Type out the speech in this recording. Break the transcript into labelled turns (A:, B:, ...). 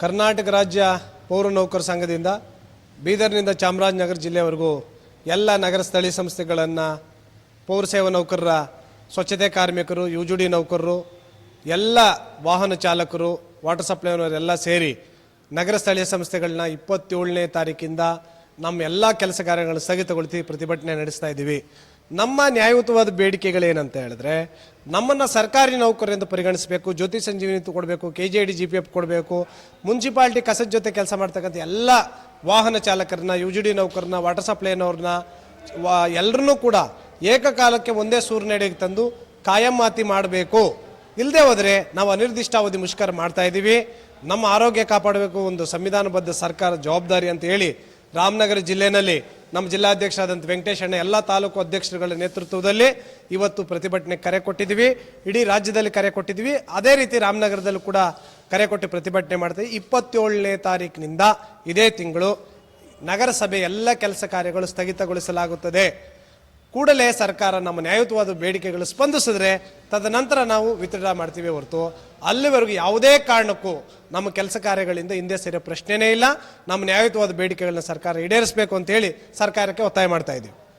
A: ಕರ್ನಾಟಕ ರಾಜ್ಯ ಪೌರ ನೌಕರ ಸಂಘದಿಂದ ಬೀದರ್ನಿಂದ ಚಾಮರಾಜನಗರ ಜಿಲ್ಲೆವರೆಗೂ ಎಲ್ಲ ನಗರ ಸ್ಥಳೀಯ ಸಂಸ್ಥೆಗಳನ್ನು ಪೌರ ಸೇವಾ ನೌಕರರ ಸ್ವಚ್ಛತೆ ಕಾರ್ಮಿಕರು ಯು ಜು ಡಿ ನೌಕರರು, ಎಲ್ಲ ವಾಹನ ಚಾಲಕರು, ವಾಟರ್ ಸಪ್ಲೈನವರೆಲ್ಲ ಸೇರಿ ನಗರ ಸ್ಥಳೀಯ ಸಂಸ್ಥೆಗಳನ್ನ ಇಪ್ಪತ್ತೇಳನೇ ತಾರೀಕಿಂದ ನಮ್ಮ ಎಲ್ಲ ಕೆಲಸ ಕಾರ್ಯಗಳನ್ನು ಸ್ಥಗಿತಗೊಳಿಸಿ ಪ್ರತಿಭಟನೆ ನಡೆಸ್ತಾ ಇದ್ದೀವಿ. ನಮ್ಮ ನ್ಯಾಯಯುತವಾದ ಬೇಡಿಕೆಗಳೇನಂತ ಹೇಳಿದ್ರೆ ನಮ್ಮನ್ನು ಸರ್ಕಾರಿ ನೌಕರರೆಂದು ಪರಿಗಣಿಸಬೇಕು ಜ್ಯೋತಿ ಸಂಜೀವಿನಿ ಕೊಡಬೇಕು K J D G P F ಕೊಡಬೇಕು ಮುನ್ಸಿಪಾಲ್ಟಿ ಕಸದ ಜೊತೆ ಕೆಲಸ ಮಾಡ್ತಕ್ಕಂಥ ಎಲ್ಲ ವಾಹನ ಚಾಲಕರನ್ನ ಯು ಜಿ ಡಿ ನೌಕರನ್ನ ವಾಟರ್ ಸಪ್ಲೈನವ್ರನ್ನ ವಾ ಎಲ್ಲರನ್ನೂ ಕೂಡ ಏಕಕಾಲಕ್ಕೆ ಒಂದೇ ಸೂರ್ಯನೆಡೆಗೆ ತಂದು ಕಾಯಮಾತಿ ಮಾಡಬೇಕು. ಇಲ್ಲದೆ ಹೋದರೆ ನಾವು ಅನಿರ್ದಿಷ್ಟಾವಧಿ ಮುಷ್ಕರ ಮಾಡ್ತಾ ಇದ್ದೀವಿ ನಮ್ಮ ಆರೋಗ್ಯ ಕಾಪಾಡಬೇಕು, ಒಂದು ಸಂವಿಧಾನಬದ್ಧ ಸರ್ಕಾರ ಜವಾಬ್ದಾರಿ ಅಂತ ಹೇಳಿ ರಾಮನಗರ ಜಿಲ್ಲೆಯಲ್ಲಿ ನಮ್ಮ ಜಿಲ್ಲಾಧ್ಯಕ್ಷರಾದಂಥ ವೆಂಕಟೇಶ್ ಅಣ್ಣ ಎಲ್ಲ ತಾಲೂಕು ಅಧ್ಯಕ್ಷರುಗಳ ನೇತೃತ್ವದಲ್ಲಿ ಇವತ್ತು ಪ್ರತಿಭಟನೆ ಕರೆ ಕೊಟ್ಟಿದ್ದೀವಿ. ಇಡೀ ರಾಜ್ಯದಲ್ಲಿ ಕರೆ ಕೊಟ್ಟಿದ್ದೀವಿ. ಅದೇ ರೀತಿ ರಾಮನಗರದಲ್ಲೂ ಕೂಡ ಕರೆ ಕೊಟ್ಟು ಪ್ರತಿಭಟನೆ ಮಾಡ್ತೀವಿ ಇಪ್ಪತ್ತೇಳನೇ ತಾರೀಕಿನಿಂದ ಇದೇ ತಿಂಗಳು ನಗರಸಭೆ ಎಲ್ಲ ಕೆಲಸ ಕಾರ್ಯಗಳು ಸ್ಥಗಿತಗೊಳಿಸಲಾಗುತ್ತದೆ. ಕೂಡಲೇ ಸರ್ಕಾರ ನಮ್ಮ ನ್ಯಾಯಯುತವಾದ ಬೇಡಿಕೆಗಳು ಸ್ಪಂದಿಸಿದ್ರೆ ತದನಂತರ ನಾವು ವಿತ್ಡ್ರಾ ಮಾಡ್ತೀವಿ ಹೊರತು ಅಲ್ಲಿವರೆಗೂ ಯಾವುದೇ ಕಾರಣಕ್ಕೂ ನಮ್ಮ ಕೆಲಸ ಕಾರ್ಯಗಳಿಂದ ಹಿಂದೆ ಸೇರೋ ಪ್ರಶ್ನೆನೇ ಇಲ್ಲ. ನಮ್ಮ ನ್ಯಾಯಯುತವಾದ ಬೇಡಿಕೆಗಳನ್ನ ಸರ್ಕಾರ ಈಡೇರಿಸಬೇಕು ಅಂತ ಹೇಳಿ ಸರ್ಕಾರಕ್ಕೆ ಒತ್ತಾಯ ಮಾಡ್ತಾ ಇದ್ದೀವಿ.